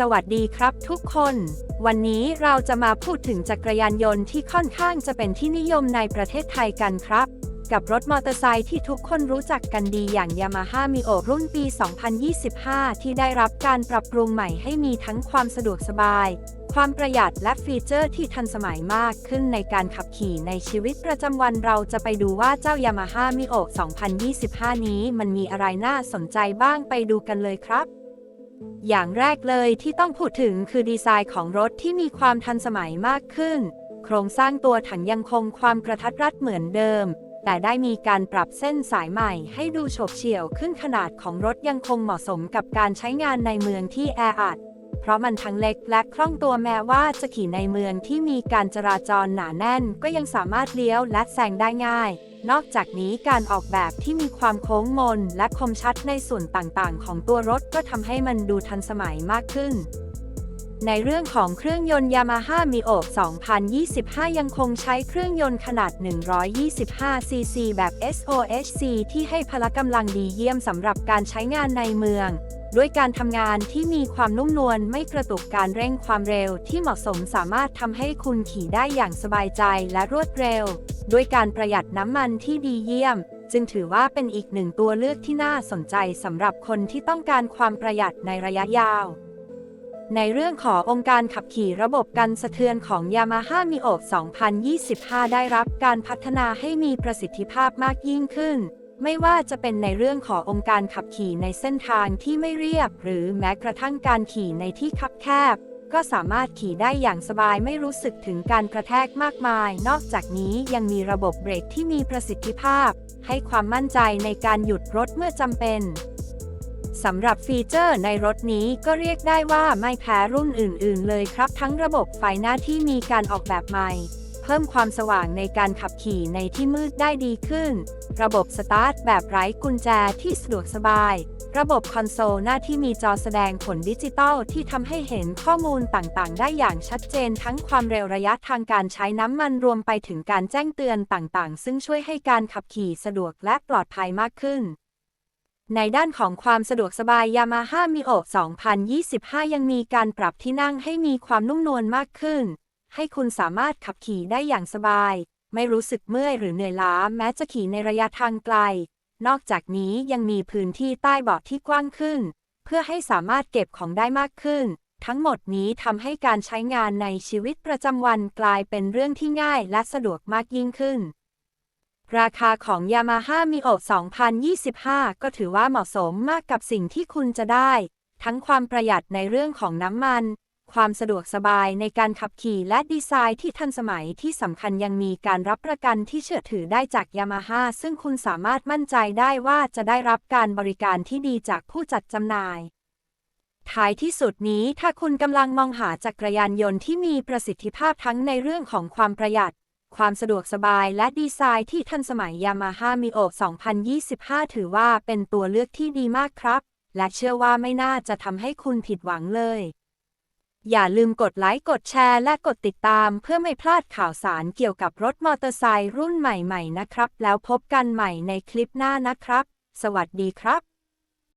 สวัสดีครับทุกคน วันนี้เราจะมาพูดถึงจักรยานยนต์ที่ค่อนข้างจะเป็นที่นิยมในประเทศไทยกันครับ กับรถมอเตอร์ไซค์ที่ทุกคนรู้จักกันดีอย่าง Yamaha Mio รุ่นปี 2025 ที่ได้รับการปรับปรุงใหม่ให้มีทั้งความสะดวกสบาย ความประหยัดและฟีเจอร์ที่ทันสมัยมากขึ้นในการขับขี่ในชีวิตประจำวันเราจะไปดูว่าเจ้า Yamaha Mio 2025 นี้มันมีอะไรน่าสนใจบ้างไปดูกันเลยครับ อย่างแรกเลยที่ต้องพูดถึงคือดีไซน์ของรถที่มีความทันสมัยมากขึ้น โครงสร้างตัวถังยังคงความกระทัดรัดเหมือนเดิม แต่ได้มีการปรับเส้นสายใหม่ให้ดูโฉบเฉี่ยวขึ้นขนาดของรถยังคงเหมาะสมกับการใช้งานในเมืองที่แออัด เพราะมันทั้งเล็กและคล่องตัวแม้ว่าจะขี่ในเมืองที่มีการจราจรหนาแน่น ก็ยังสามารถเลี้ยวและแซงได้ง่าย นอกจากนี้การออกแบบที่มีความโค้งมนและคมชัดในส่วนต่างๆ ของตัวรถก็ทำให้มันดูทันสมัยมากขึ้น ในเรื่องของเครื่องยนต์ Yamaha Mio 2025 ยังคงใช้เครื่องยนต์ขนาด 125 cc แบบ SOHC ที่ให้พละกำลังดีเยี่ยมสำหรับการใช้งานในเมืองด้วยการทำงานที่มีความนุ่มนวลไม่กระตุกการเร่งความเร็วที่เหมาะสมสามารถทำให้คุณขี่ได้อย่างสบายใจและรวดเร็ว ด้วยการประหยัดน้ำมันที่ดีเยี่ยม จึงถือว่าเป็นอีกหนึ่งตัวเลือกที่น่าสนใจสำหรับคนที่ต้องการความประหยัดในระยะยาว ในเรื่องขององค์การขับขี่ระบบกันสะเทือนของ Yamaha Mio 2025 ได้รับการพัฒนาให้มีประสิทธิภาพมากยิ่งขึ้นไม่ว่าจะเป็นในเรื่องขององค์การขับขี่ในเส้นทางที่ไม่เรียบ หรือแม้กระทั่งการขี่ในที่คับแคบ ก็สามารถขี่ได้อย่างสบายไม่รู้สึกถึงการกระแทกมากมาย นอกจากนี้ยังมีระบบเบรกที่มีประสิทธิภาพ ให้ความมั่นใจในการหยุดรถเมื่อจำเป็นสำหรับฟีเจอร์ในรถนี้ก็เรียกได้ว่าไม่แพ้รุ่นอื่น ๆ เลยครับ ทั้งระบบไฟหน้าที่มีการออกแบบใหม่ เพิ่มความสว่างในการขับขี่ในที่มืดได้ดีขึ้น ระบบสตาร์ทแบบไร้กุญแจที่สะดวกสบาย ระบบคอนโซลหน้าที่มีจอแสดงผลดิจิตอลที่ทำให้เห็นข้อมูลต่างๆ ได้อย่างชัดเจนทั้งความเร็วระยะทางการใช้น้ำมันรวมไปถึงการแจ้งเตือนต่างๆ ซึ่งช่วยให้การขับขี่สะดวกและปลอดภัยมากขึ้นในด้านของความสะดวกสบาย Yamaha Mio 2025 ยังมีการปรับที่นั่งให้มีความนุ่มนวลมากขึ้น ให้คุณสามารถขับขี่ได้อย่างสบาย ไม่รู้สึกเมื่อยหรือเหนื่อยล้าแม้จะขี่ในระยะทางไกล นอกจากนี้ยังมีพื้นที่ใต้เบาะที่กว้างขึ้น เพื่อให้สามารถเก็บของได้มากขึ้น ทั้งหมดนี้ทำให้การใช้งานในชีวิตประจำวันกลายเป็นเรื่องที่ง่ายและสะดวกมากยิ่งขึ้น ราคาของ Yamaha Mio 2025 ก็ถือว่าเหมาะสมมากกับสิ่งที่คุณจะได้ ทั้งความประหยัดในเรื่องของน้ำมัน ความสะดวกสบายในการขับขี่และดีไซน์ที่ทันสมัยที่สำคัญยังมีการรับประกันที่เชื่อถือได้จาก Yamaha ซึ่งคุณสามารถมั่นใจได้ว่าจะได้รับการบริการที่ดีจากผู้จัดจำหน่ายท้ายที่สุดนี้ถ้าคุณกำลังมองหาจักรยานยนต์ที่มีประสิทธิภาพทั้งในเรื่องของความประหยัด ความสะดวกสบายและดีไซน์ที่ทันสมัย Yamaha Mio 2025 ถือว่าเป็นตัวเลือกที่ดีมากครับ และเชื่อว่าไม่น่าจะทำให้คุณผิดหวังเลย อย่าลืมกดไลค์ กดแชร์ และกดติดตามเพื่อไม่พลาดข่าวสารเกี่ยวกับรถมอเตอร์ไซค์รุ่นใหม่ๆนะครับ แล้วพบกันใหม่ในคลิปหน้านะครับ สวัสดีครับ